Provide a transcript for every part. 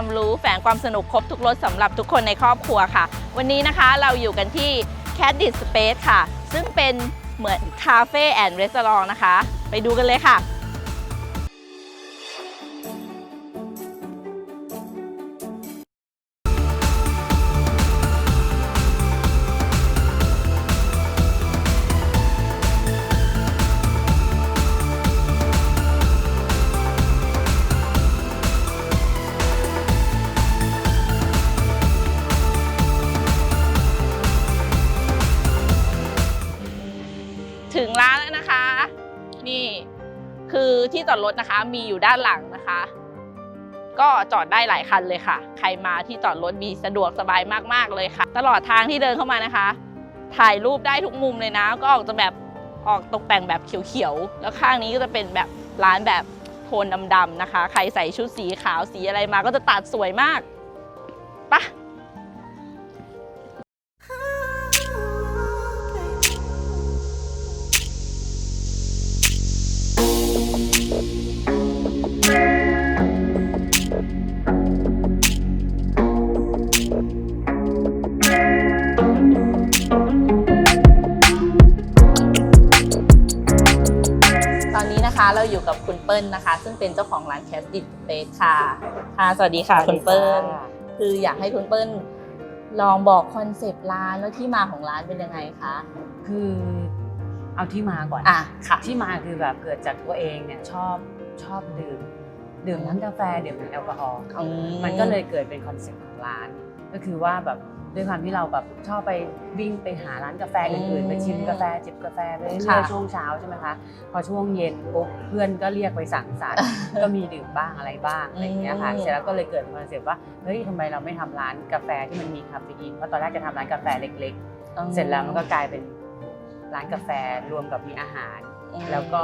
ความรู้แฝงความสนุกครบทุกรสสำหรับทุกคนในครอบครัวค่ะ วันนี้นะคะเราอยู่กันที่ c a d d i Space ค่ะ ซึ่งเป็นเหมือนคาเฟ่แอนด์รีสอร์ทนะคะ ไปดูกันเลยค่ะ จอดรถนะคะ มีอยู่ด้านหลังนะคะ ก็จอดได้หลายคันเลยค่ะ ใครมาที่จอดรถมีสะดวกสบายมากๆเลยค่ะ ตลอดทางที่เดินเข้ามานะคะ ถ่ายรูปได้ทุกมุมเลยนะ ก็ออกจะแบบออกตกแต่งแบบเขียวๆ แล้วข้างนี้ก็จะเป็นแบบร้านแบบโทนดำๆนะคะ ใครใส่ชุดสีขาวสีอะไรมาก็จะตัดสวยมาก เป็นเจ้าของร้านแคสติดเ a สค่ะ ค่ะ สวัสดีค่ะคุณเปิ้ล คืออยากให้คุณเปิ้ลลองบอกคอนเซปต์ร้านแล้วที่มาของร้านเป็นยังไงคะ คือเอาที่มาก่อนอะค่ะ ที่มาคือแบบเกิดจากตัวเองเนี่ยชอบชอบดื่มดื่มทั้งกาแฟดื่มทั้งแอลกอฮอล์อืมันก็เลยเกิดเป็นคอนเซ็ปต์ของร้าน ก็คือว่าแบบ ด้วยความที่เราแบบชอบไปวิ่งไปหาร้านกาแฟอื่นๆไปชิมกาแฟจิบกาแฟไปเรื่อยๆช่วงเช้าใช่ไหมคะพอช่วงเย็นปุ๊บเพื่อนก็เรียกไปสั่งสรรค์ก็มีดื่มบ้างอะไรบ้างอะไรอย่างเงี้ยค่ะเสร็จแล้วก็เลยเกิดคอนเซ็ปต์ว่าเฮ้ยทำไมเราไม่ทำร้านกาแฟที่มันมีคาเฟอีนเพราะตอนแรกจะทำร้านกาแฟเล็ก ๆ เสร็จแล้วมันก็กลายเป็นร้านกาแฟรวมกับมีอาหาร แล้วก็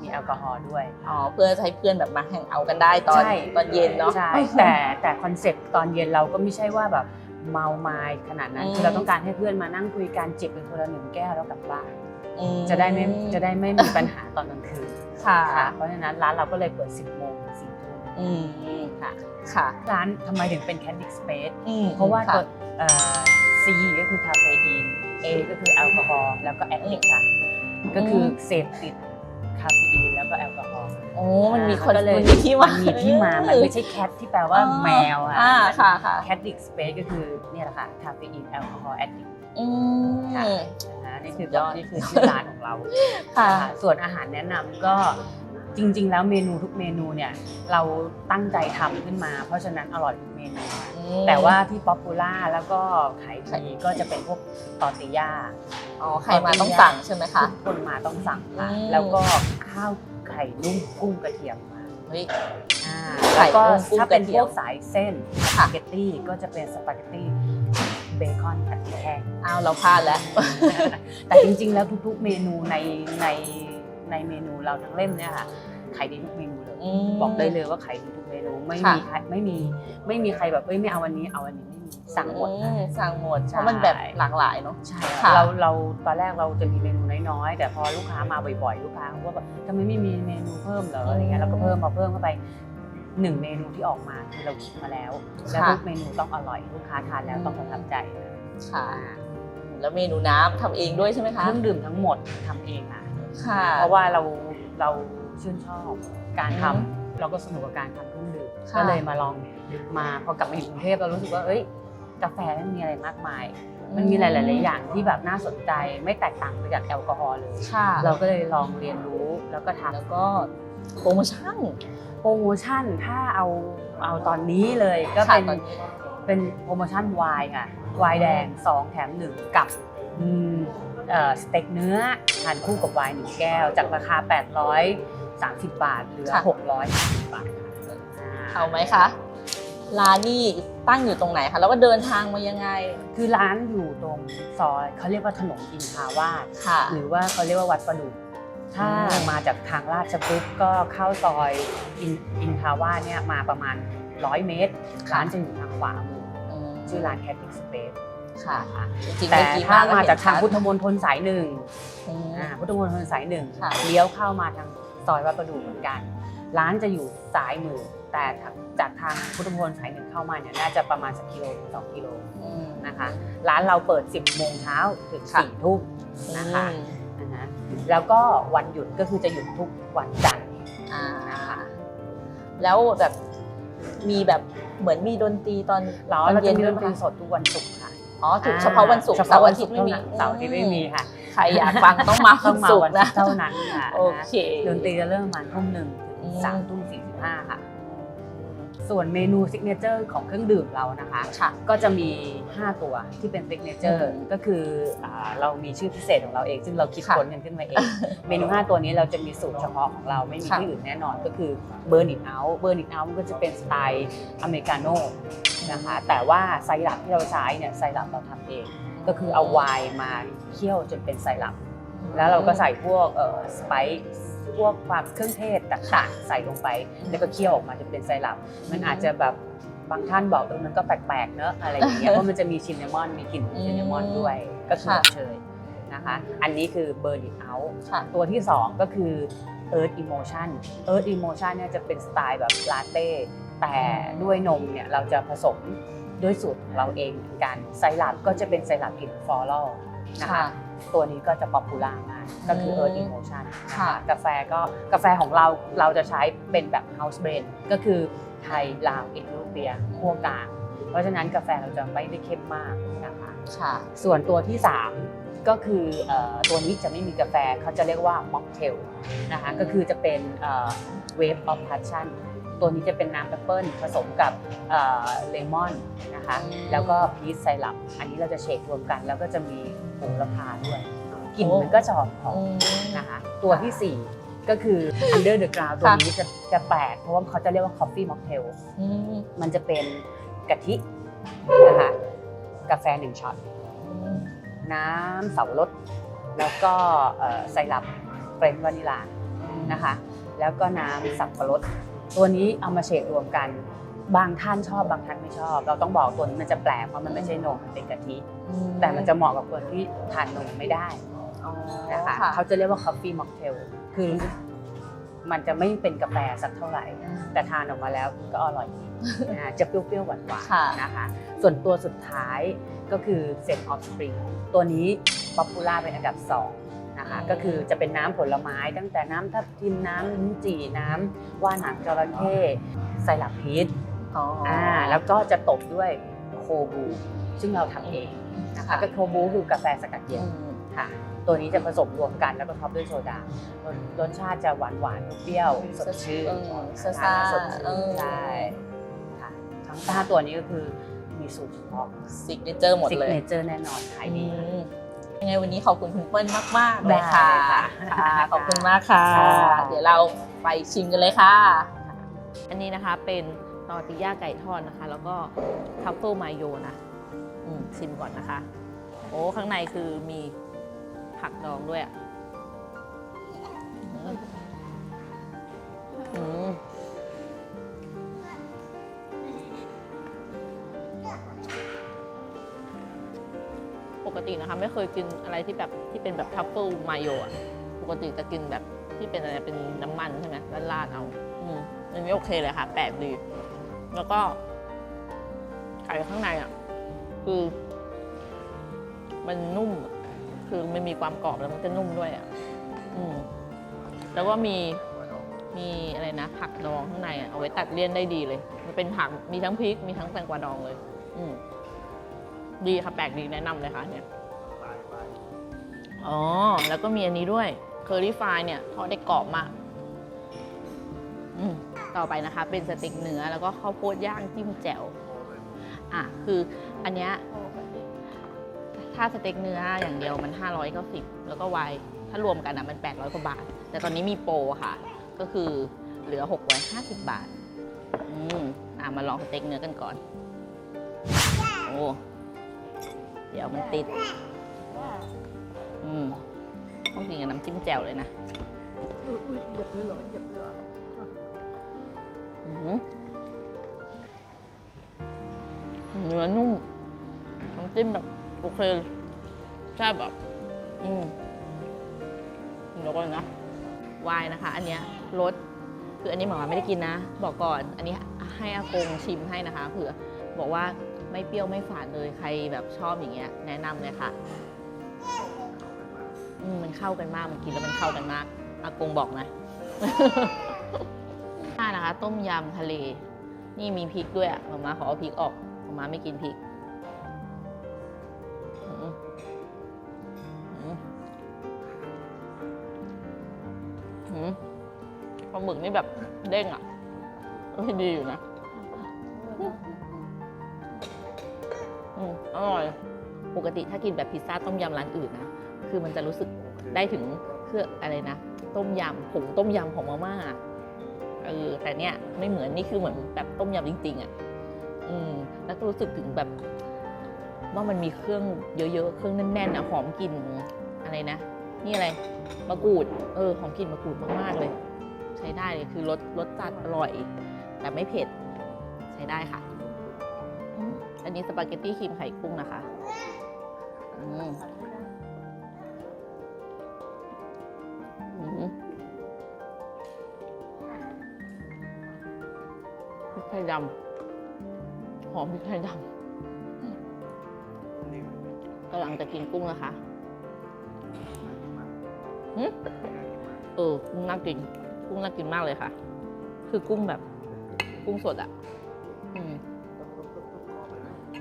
มีแอลกอฮอล์ด้วย อ๋อ เพื่อให้เพื่อนแบบมาแฮงเอาท์กันได้ตอนใช่ตอนเย็นเนาะ ใช่ แต่แต่คอนเซ็ปต์ตอนเย็นเราก็ไม่ใช่ว่าแบบ เมาไม้ขนาดนั้นอืม คือเราต้องการให้เพื่อนมานั่งคุยกันจิบเป็นคนละหนึ่งแก้วแล้วกลับบ้านอืมจะได้ไม่จะได้ไม่มีปัญหาตอนกลางคืนค่ะค่ะเพราะฉะนั้นร้านเราก็เลยเปิด 10โมงถึง4ทุ่มอืมค่ะค่ะร้านทำไมถึงเป็น Candy Space อืมเพราะว่าค่ ตัวเอ่อ C ก็คือคาเฟอีน A ก็คือแอลกอฮอล์แล้วก็แอดดิกค่ะ ก็คือเสพติดคาเฟอีนแล้วก็แอลกอฮอล์ โอ้มันมีคนก็เลยมันมีที่มามันมีที่มา มันไม่ใช่แคทที่แปลว่าแมวอะอ่าค่ะค่ะแคทดิกสเปซก็คือเนี่ยแหละค่ะคาเฟอีนแอลกอฮอล์แอดดิกอืมค่ะนะนี่คือสุดยอดนี่คือชื่อร้านของเราค่ะค่ะส่วนอาหารแนะนำก็จริง ๆ แล้วเมนูทุกเมนูเนี่ยเราตั้งใจทำขึ้นมา เพราะฉะนั้นอร่อยทุกเมนูอืมแต่ว่าที่ป๊อปปูล่าแล้วก็ขายดีก็จะเป็นพวกตอร์ติย่าอ๋อใครมาต้องสั่งใช่ไหมคะทุกคนมาต้องสั่งค่ะอืมแล้วก็ข้าว ไข่นุ่มกุ้งกระเทียมมาเฮ้ย อ่าไข่แล้วก็นุ่มกุ้งถ้าเป็นกระเทีพยมวกสายเส้นสค่ะปาเกตตี้ก็จะเป็นสปาเกตตี้เบคอนผัดพริกแห้ง อ้าวเราพลาดแล้ว แต่จริงๆ แล้วทุกๆ เมนูในในในเมนูเราทั้งเล่มเนี่ยค่ะขายดีทุกเมนูเลย อืมบอกได้เลยว่าขายดีทุกเมนูไม่ค่ะมีใครไม่มีไม่มีใครแบบเอ้ยไม่เอาวันนี้เอาวันนี้ไม่มีสั่งหมดอืมสั่งหมดใช่เพราะมันแบบหลากหลายเนาะ ใช่ค่ะ เราเราตอนแรกเราจะมีเมนู น้อยๆ แต่พอลูกค้ามาบ่อยๆ ลูกค้าเขาก็แบบทำไมไม่มีเมนูเพิ่มเหรออะไรเงี้ยเราก็เพิ่มมาเพิ่มเข้าไปหนึ่งเมนูที่ออกมาคือเราคิดมาแล้ว แล้วทุกเมนูต้องอร่อยลูกค้าทานแล้วต้องประทับใจค่ะแล้วเมนูน้ำทำเองด้วยใช่ไหมเคคะรื่องดื่มทั้งหมดทำเองค่ะค่ะ เพราะว่าเราเราชื่นชอบการทำอืมเราก็สนุกกับการทำเครื่องดื่มค่ะก็เลยมาลองมาพอกลับมาอยู่กรุงเทพเรารู้สึกว่าเอ้ยกาแฟมันมีอะไรมากมาย มันมีหลาย ๆ อย่างที่แบบน่าสนใจไม่แตกต่างไปจากแอลกอฮอล์เลย ค่ะเราก็เลยลองเรียนรู้แล้วก็ทำแล้วก็โปรโมชั่น โปรโมชั่นถ้าเอาเอาตอนนี้เลยก็ค่ะเป็นตอนนี้ เป็นโปรโมชั่นไวน์ค่ะไวน์แดง 2 แถม 1 กับอืมเอ่อสเต็กเนื้อทานคู่กับไวน์หนึ่งแก้ว จากราคา 830 บาทเหลือ ค่ะ 650 บาทค่ะ เอาไหมคะ ร้านนี่ตั้งอยู่ตรงไหนคะแล้วก็เดินทางมายังไง คือร้านอยู่ตรงซอยเขาเรียกว่าถนนอินทาวาสค่ะ หรือว่าเขาเรียกว่าวัดประดุกถ้าอืมมาจากทางลาดชพฤกษ์ก็เข้าซอยอินอินทาวาสเนี่ยมาประมาณ 100 เมตร ร้านจะอยู่ทางขวามืออืมชื่อร้านแคทติกสเปซค่ะจริงๆแต่เมื่อกี้ถ้าก็มาเห็นจากทางชัดพุทธมณฑลสายหนึ่งอืมอ่าพุทธมณฑลสายหนึ่งค่ะเลี้ยวเข้ามาทางซอยวัดประดู่เหมือนกัน ร้านจะอยู่ซ้ายมือ แต่จากทางพุทธมณฑลสายหนึ่งเข้ามาเนี่ยน่าจะประมาณสักกิโลถึงสองกิโลอืมนะคะ ร้านเราเปิด 10โมงเช้าถึงค่ะ4ทุ่มนะคะอืมนะฮะแล้วก็วันหยุดก็คือจะหยุดทุกวันจันทร์อ่านะคะแล้วแบบมีแบบเหมือนมีดนตรีตอนเราตอนเราเย็จะนมีดด้วยนไหมตรีคะสดทุกวันศุกร์ค่ะอ๋อถูกเฉพาะวันศุกร์เฉเสาพาะร์วัอานทิศุตกย์ร์ไม่เท่ามีนั้นเสาร์อาทิตย์ไม่มีค่ะใครอยากฟังต้องมาต้วัองนมาศุกวันร์ศุนะกร์เท่านั้นค่ะโอเคดนตรีจะเริ่มประมาณทุ่มหนึ่งอืถึงมสามทุ่มสี่สิบห้าค่ะ ส่วนเมนูซิกเนเจอร์ของเครื่องดื่มเรานะคะค่ะก็จะมี 5 ตัวที่เป็นซิกเนเจออืร์มก็คืออ่าเรามีชื่อพิเศษของเราเอง ซึ่งเราคิดค่ะค้นกันขึ้นมาเอง เมนู 5 ตัวนี้เราจะมีสูตรเฉพาะของเราไม่มีค่ะที่อื่นแน่นอนก็คือเบอร์นิ t เอาเบอร์นิ t เอามันก็จะเป็นสไตล์อเมริกาโน่นะคะแต่ว่าไซรัปที่เราใช้เนี่ยไซรัปเราทำเอง ก็คือเอาไวน์มาเคี่ยวจนเป็นไซรัปแล้วเราก็ใส่พวกเอ่อสไปซ์ พวกความเครื่องเทศต่างๆ ใส่ลงไป แล้วก็เคี่ยวออกมาจะเป็นไซรัปมันอาจจะแบบบางท่านบอกเออมันก็แปลกๆเนอะอะไรอย่างเงี้ยเพราะมันจะมีชินนามอนมีกลิ่นของชินนามอนด้วยก็คือค่ะอบเชยนะคะอันนี้คือเบอร์ดิเอาค่ะตัวที่ 2 ก็คือ Earth Emotion Earth Emotion เนี่ยจะเป็นสไตล์แบบลาเต้แต่ด้วยนมเนี่ยเราจะผสมด้วยสูตรของเราเองเหมือนกันไซรัปก็จะเป็นไซรัปกลิ่นฟลอรัลนะคะค่ะ ตัวนี้ก็จะป๊อปปูล่ามากก็คืออืม Earth Emotion นะคะค่ะกาแฟก็กาแฟของเราเราจะใช้เป็นแบบ House Blend ก็คือไทยลาวเอธิโอเปียขั้วกลาง เพราะฉะนั้นกาแฟเราจะไม่ได้เข้มมากนะคะค่ะส่วนตัวที่ 3 ก็คือเอ่อตัวนี้จะไม่มีกาแฟเขาจะเรียกว่าม็อกเทลนะคะก็คือจะเป็นเวฟออฟพัชชั่นตัวนี้จะเป็นน้ำแอปเปิลผสมกับเลมอนนะคะอืมแล้วก็พีชไซรัปอันนี้เราจะเชครวมกัน แล้วก็จะมี โหระพาด้วยกลิ่นโอ้มันก็จะหอมหออืมมนะคะ ตัวทีสี่ 4 ก็คือ Under the Ground ตัวค่ะนี้จะจะแปลกเพราะว่าเขาจะเรียกว่า Coffee Mocktail อืมมันจะเป็นกะทินะคะกาแฟหนึ่งช็อตน้ำเสารสแล้วก็เอ่อไซรัปเฟรนช์วานิลานะคะ แล้วก็น้ำสับปะรด ตัวนี้เอามาเฉดรวมกัน บางท่านชอบบางท่านไม่ชอบ เราต้องบอกตัวนี้มันจะแปลกเพราะมันไม่ใช่นมมันเป็นกะทิ แต่มันจะเหมาะกับคนที่ทานนมไม่ได้อ๋อนะคะค่ะเขาจะเรียกว่า coffee mocktail คือมันจะไม่เป็นกาแฟสักเท่าไหร่ แต่ทานออกมาแล้วก็อร่อยดีนะจะเปรี้ยวๆหวานค่ะๆนะคะ ส่วนตัวสุดท้ายก็คือ Set of Spring ตัวนี้ป๊อปปูล่าเป็นอันดับ 2 นะคะ ก็คือจะเป็นน้ำผลไม้ ตั้งแต่น้ำทับทิมน้ำลิ้นจี่น้ำว่านหางจระเข้ไซรัปพีช อ๋ออ่อ่าแล้วก็จะตบด้วยโคบู ซึ่งเราทำเองนะคะค่ะก็โคบูคือกาแฟสกัดเย็นอืมค่ะ ตัวนี้จะผสมรวมกันแล้วก็ท็อปด้วยโซดารสรสชาติจะหวานหวานๆเปรี้ยวๆสดชื่นเออซ่าทานแล้วสดๆชื่เอนอใช่ค่ะทั้งห้าตัวนี้ก็คือมีสูตรเฉพาะซิกเนเจอร์หมดซิกเลยเนเจอร์แน่นอนขายดีอืมยังไงวันนี้ขอบคุณคุณเปิ้ลมากๆเลยค่ะได้เลยค่ะค่ะ ขอบคุณมากค่ะค่ะ เดี๋ยวเราไปชิมกันเลยค่ะ อันนี้นะคะเป็น ตอร์ติย่าไก่ทอดนะคะ แล้วก็ทัฟเฟิลมายโยนะชิมก่อนนะคะ โอ้ ข้างในคือมีผักดองด้วยอะอืมปกตินะคะไม่เคยกินอะไรที่แบบที่เป็นแบบทัฟเฟิลมายโยอะปกติจะกินแบบที่เป็นอะไรเป็นน้ำมันใช่ไหมราดเอา อืมอันนี้โอเคเลยค่ะแปลกดี แล้วก็ไก่ข้างในอะ คือ มันนุ่ม คือมันมีความกรอบแล้วมันก็นุ่มด้วยอะ อืม แล้วก็มีมีอะไรนะ ผักดองข้างในอะเอาไว้ตัดเลี่ยนได้ดีเลย มันเป็นผักมีทั้งพริก มีทั้งแตงกวาดองเลย อืมดีค่ะแปลกดีแนะนำเลยค่ะเนี่ยอ๋อ แล้วก็มีอันนี้ด้วยเคอรี่ฟรายเนี่ยทอดได้กรอบมาก อืม ต่อไปนะคะ เป็นสเต็กเนื้อแล้วก็ข้าวโพดย่างจิ้มแจ่วอะคืออันเนี้ยถ้าสเต็กเนื้ออย่างเดียวมัน 590 แล้วก็ไวน์ถ้ารวมกันอะมัน 800 กว่าบาท แต่ตอนนี้มีโปรค่ะ ก็คือเหลือ 650 บาท อืมอะมาลองสเต็กเนื้อกันก่อน โอ้เดี๋ยวมันติด อืมต้องกินกับน้ำจิ้มแจ่วเลยนะอือหือเเนื้อนุ่มน้ำจิ้มแบบโอเคใช่แบบอืมเดี๋ยวก่อนนะวายนะคะ อันเนี้ยรสคืออันนี้หมาไม่ได้กินนะ บอกก่อน อันนี้ให้อากงชิมให้นะคะเผื่อบอกว่าไม่เปรี้ยวไม่ฝาดเลยใครแบบชอบอย่างเงี้ย แนะนำเลยค่ะอืมมันเข้ากันมากมันกินแล้วมันเข้ากันมากอากงบอกนะ ห้านะคะ ต้มยำทะเล นี่มีพริกด้วยอะมามาขอเอาพริกออกมามาไม่กินพริกอืมอืมอืมปลาหมึกนี่แบบเด้งอะเอ้ยดีอยู่นะอืมอร่อย ปกติถ้ากินแบบพิซซ่าต้มยำร้านอื่นนะ คือมันจะรู้สึกได้ถึงเครื่องอะไรนะ ต้มยำผงต้มยำของมาม่า เออแต่เนี้ยไม่เหมือนนี่คือเหมือนแบบต้มยำจริงๆอะอืมแล้วก็รู้สึกถึงแบบว่ามันมีเครื่องเยอะๆ เครื่องแน่นๆอะหอมกลิ่นอะไรนะ นี่อะไรมะกรูด เออหอมกลิ่นมะกรูดมากๆเลย ใช้ได้เลยคือรสรสจัดอร่อย แต่ไม่เผ็ด ใช้ได้ค่ะ อันนี้สปาเกตตี้ครีมไข่กุ้งนะคะ อืม ทยดำหอมพริกไทยดำกำลังจะกินกุ้งนะคะหึเออกุ้งน่ากิน กุ้งน่ากินมากเลยค่ะ คือกุ้งแบบ กุ้งสดอะ อืม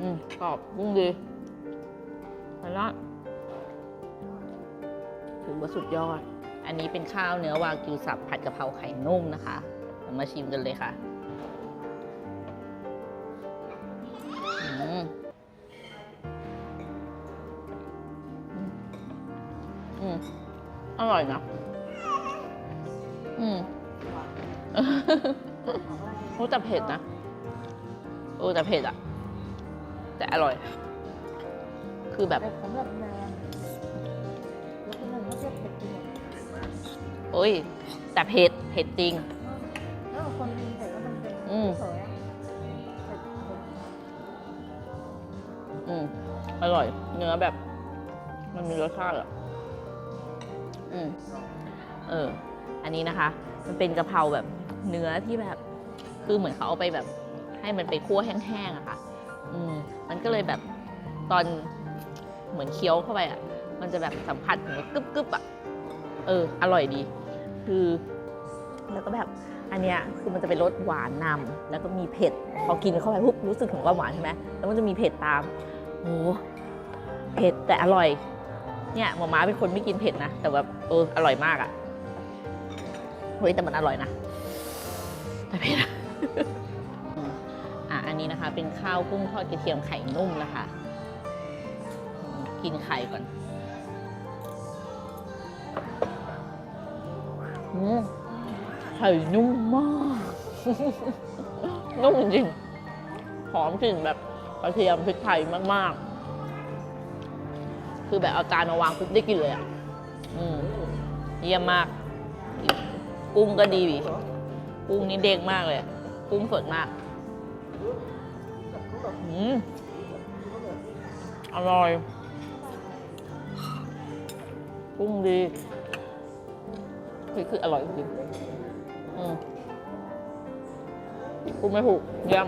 อืมกรอบกุ้งดีไปละถือว่าสุดยอด อันนี้เป็นข้าวเนื้อวากิวสับผัดกะเพราไข่นุ่มนะคะเรามาชิมกันเลยค่ะ อร่อยนะ อืมโอ้แต่เผ็ดนะ โอ้แต่เผ็ดอะแต่อร่อย คือแบบแต่สำหรับแมวแล้วก็มันไม่ใช่เผ็ดจริงโอ้ย แต่เผ็ด เผ็ดจริง แล้วคนกินเผ็ดแล้วมันเป็นอืมเฉยอะเผ็ดเผ็ดอืมอร่อย เนื้อแบบ มันมีรสชาติอะ อืมเออ อันนี้นะคะ มันเป็นกะเพราแบบเนื้อที่แบบ คือเหมือนเขาเอาไปแบบ ให้มันไปคั่วแห้งๆอะค่ะ อืม มันก็เลยแบบตอนเหมือนเคี้ยวเข้าไปอะมันจะแบบสัมผัสถึงกึบกึบๆอะเออ อร่อยดี คือแล้วก็แบบอันเนี้ยคือมันจะเป็นรสหวานนำแล้วก็มีเผ็ด พอกินเข้าไปปุ๊บรู้สึกถึงความหวานใช่ไหมแล้วมันจะมีเผ็ดตามโอ้เผ็ดแต่อร่อย เนี่ยหมอม้าเป็นคนไม่กินเผ็ดนะ แต่แบบเอออร่อยมากอะเฮ้ยแต่มันอร่อยนะ แต่เผ็ดอะอะอันนี้นะคะ เป็นข้าวกุ้งทอดกระเทียมไข่นุ่มนะคะ กินไข่ก่อนอืมไข่นุ่มมาก นุ่มจริงหอมกลิ่นแบบกระเทียมพริกไทยมาก ๆ คือแบบเอาจานมาวางปุ๊บได้กินเลยอะอืมเยี่ยมมาก กุ้งก็ดีดิกุ้งนี่เด้งมากเลย กุ้งสดมากอืมอร่อย กุ้งดีคือคืออร่อยจริงอืมกุ้งไม่ผูกเยี่ยม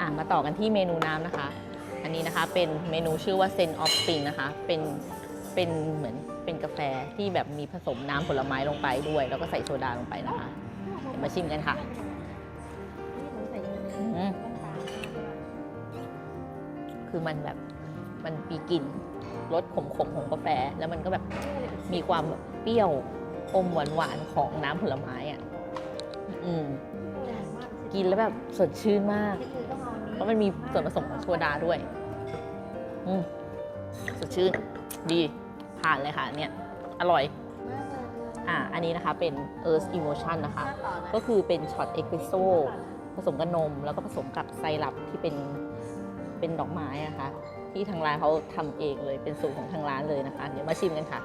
อะมาต่อกันที่เมนูน้ำนะคะ นนี้นะคะ เป็นเมนูชื่อว่าเซนออฟปิงนะคะ เป็นเป็นเหมือนเป็นกาแฟที่แบบมีผสมน้ำผลไม้ลงไปด้วย แล้วก็ใส่โซดาลงไปนะคะเดี๋ยวมาชิมกันค่ะนี่หนูใส่เงินอืมคือมันแบบมันมีกลิ่นรสขมๆของกาแฟ แล้วมันก็แบบมีความแบบเปรี้ยวอมหวานๆของน้ำผลไม้อะอืมกินแล้วแบบสดชื่นมากคือต้องเอาอันนี้เพราะมันมีส่วนผสมของโซดาด้วยอืม สดชื่น ดีผ่านเลยค่ะเนี่ย อร่อย อ่า อันนี้นะคะเป็น Earth Emotion นะคะ ก็คือเป็นช็อตเอสเปรสโซ่ผสมกับนม แล้วก็ผสมกับไซรัปที่เป็นเป็นดอกไม้นะคะ ที่ทางร้านเขาทำเองเลยเป็นสูตรของทางร้านเลยนะคะ เดี๋ยวมาชิมกันค่ะ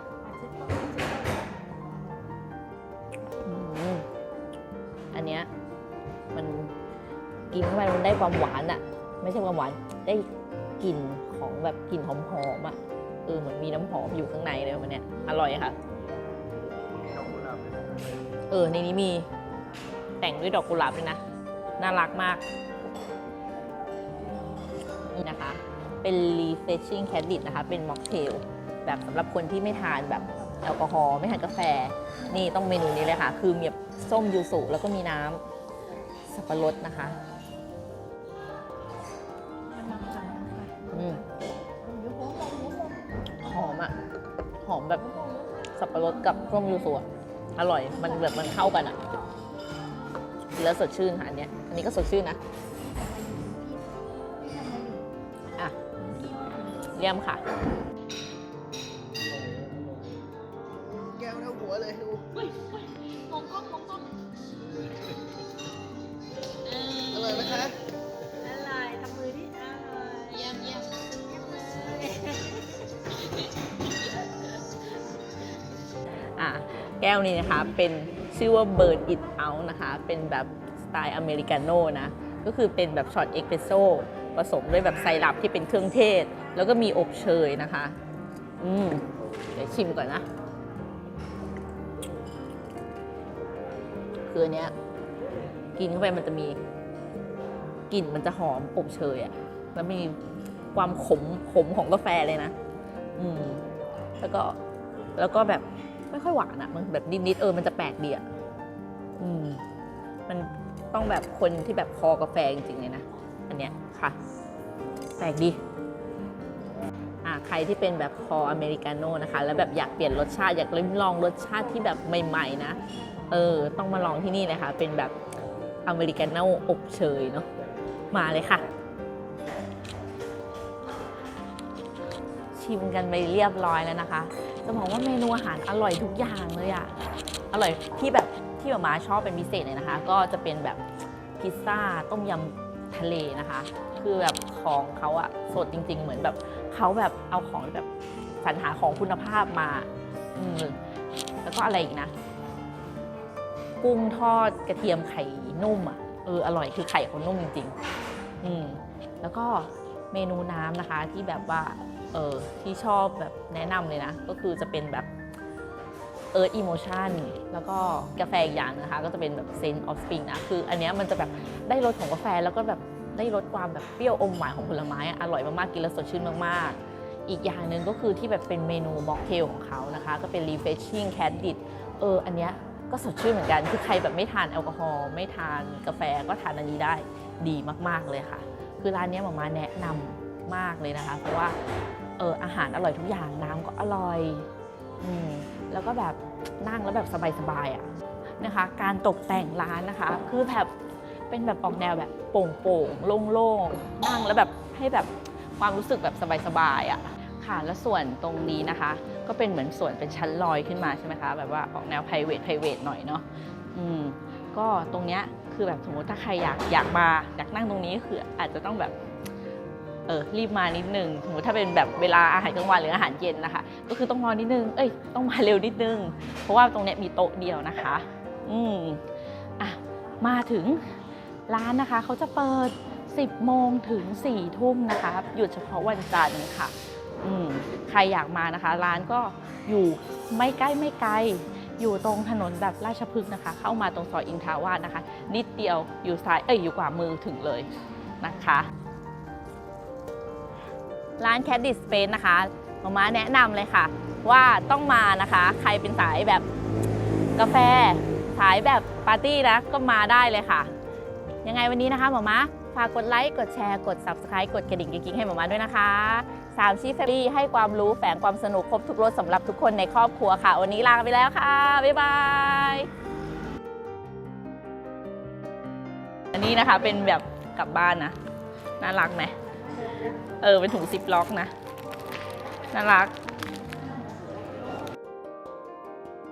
อืมอันเนี้ยมันกินเข้าไปมันได้ความหวานอะไม่ใช่ความหวานได้กลิ่น ของแบบกลิ่นหอมๆอะเออเหมือนมีน้ำหอมอยู่ข้างในเลยมันเนี้ยอร่อยค่ะ เออในนี้มีแต่งด้วยดอกกุหลาบด้วยนะ น่ารักมากนี่นะคะ เป็น refreshing candid นะคะ เป็นม็อกเทลแบบสำหรับคนที่ไม่ทานแบบแอลกอฮอล์ไม่ทานกาแฟ นี่ต้องเมนูนี้เลยค่ะ คือมีแบบส้มยูสุแล้วก็มีน้ำสับปะรดนะคะ หอมแบบสับปะรดกับส้มยูสุอะอร่อย มันแบบมันเข้ากันอะแล้วสดชื่นค่ะอันเนี้ย อันนี้ก็สดชื่นนะ อะ เยี่ยมค่ะ แก้วนี้นะคะ เป็นชื่อว่า Burn It Out นะคะ เป็นแบบสไตล์อเมริกาโน่นะ ก็คือเป็นแบบช็อตเอสเปรสโซ่ผสมด้วยแบบไซรัปที่เป็นเครื่องเทศ แล้วก็มีอบเชยนะคะ อืมเดี๋ยวชิมก่อนนะคืออันเนี้ยกินเข้าไปมันจะมีกลิ่นมันจะหอมอบเชยอะแล้วมีความขมขมของกาแฟเลยนะ อืม แล้วก็แล้วก็แบบ ไม่ค่อยหวานอะมันแบบนิดๆเออมันจะแปลกดีอะอืมมันต้องแบบคนที่แบบคอกาแฟจริงๆเลยนะอันเนี้ยค่ะแปลกดีอะใครที่เป็นแบบคออเมริกาโน่นะคะ แล้วแบบอยากเปลี่ยนรสชาติอยากลิ้มลองรสชาติที่แบบใหม่ๆนะเออต้องมาลองที่นี่เลยค่ะเป็นแบบอเมริกาโน่อบเชยเนาะมาเลยค่ะ ชิมกันไปเรียบร้อยแล้วนะคะ จะบอกว่าเมนูอาหารอร่อยทุกอย่างเลยอะอร่อยที่แบบที่หมามาชอบเป็นพิเศษเลยนะคะ ก็จะเป็นแบบพิซซ่าต้มยำทะเลนะคะ คือแบบของเขาอะสดจริง ๆ เหมือนแบบเขาแบบเอาของแบบสรรหาของคุณภาพมาอืมแล้วก็อะไรอีกนะ กุ้งทอดกระเทียมไข่นุ่มอะเอออร่อยคือไข่เขานุ่มจริง ๆ อืมแล้วก็เมนูน้ำนะคะที่แบบว่า เออที่ชอบแบบแนะนำเลยนะ ก็คือจะเป็นแบบ Earth Emotion แล้วก็กาแฟอีกอย่างนะคะ ก็จะเป็นแบบ Scent of Spring นะ คืออันเนี้ยมันจะแบบได้รสของกาแฟแล้วก็แบบได้รสความแบบเปรี้ยวอมหวานของผลไม้อะอร่อยมากๆ กินแล้วสดชื่นมากๆ อีกอย่างหนึ่งก็คือที่แบบเป็นเมนูบ็อกเทลของเขานะคะ ก็เป็น refreshing candid เอออันเนี้ยก็สดชื่นเหมือนกัน คือใครแบบไม่ทานแอลกอฮอล์ไม่ทานกาแฟก็ทานอันนี้ได้ดีมากๆเลยค่ะ คือร้านนี้หมามาแนะนำ มากเลยนะคะ เพราะว่าเอออาหารอร่อยทุกอย่างน้ำก็อร่อยอืมแล้วก็แบบนั่งแล้วแบบสบายๆอะนะคะ การตกแต่งร้านนะคะ คือแบบเป็นแบบออกแนวแบบโปร่งๆโล่งๆนั่งแล้วแบบให้แบบความรู้สึกแบบสบายๆอะค่ะแล้วส่วนตรงนี้นะคะ ก็เป็นเหมือนส่วนเป็นชั้นลอยขึ้นมาใช่ไหมคะแบบว่าออกแนว private private หน่อยเนาะอืมก็ตรงเนี้ยคือแบบสมมติถ้าใครอยากอยากมาอยากนั่งตรงนี้คืออาจจะต้องแบบ เออรีบมานิดนึงสมมติถ้าเป็นแบบเวลาอาหารกลางวันหรืออาหารเย็นนะคะ ก็คือต้องรอนิดนึง เอ้ยต้องมาเร็วนิดนึง เพราะว่าตรงเนี้ยมีโต๊ะเดียวนะคะ อืมอะมาถึงร้านนะคะเขาจะเปิด 10 โมงถึง 4 ทุ่มนะคะหยุดเฉพาะวันจันทร์ค่ะอืมใครอยากมานะคะ ร้านก็อยู่ไม่ใกล้ไม่ไกล อยู่ตรงถนนแบบราชพฤกษ์นะคะ เข้ามาตรงซอยอินทาวาสนะคะ นิดเดียวอยู่ซ้ายเอ้ยอยู่ขวามือถึงเลยนะคะ ร้าน Cat Dispense นะคะหมามาแนะนำเลยค่ะ ว่าต้องมานะคะ ใครเป็นสายแบบกาแฟ สายแบบปาร์ตี้นะก็มาได้เลยค่ะ ยังไงวันนี้นะคะหมามาฝากกดไลค์ กดแชร์ กด Subscribe กดกระดิ่งกิ๊งๆให้หมามาด้วยนะคะสามชีฟแฟมิลี่ให้ความรู้แฝงความสนุกครบทุกรสสำหรับทุกคนในครอบครัวค่ะ วันนี้ลาไปแล้วค่ะ บ๊ายบายอันนี้นะคะเป็นแบบกลับบ้านนะ น่ารักไหม เออเป็นถุงซิปล็อกนะน่ารัก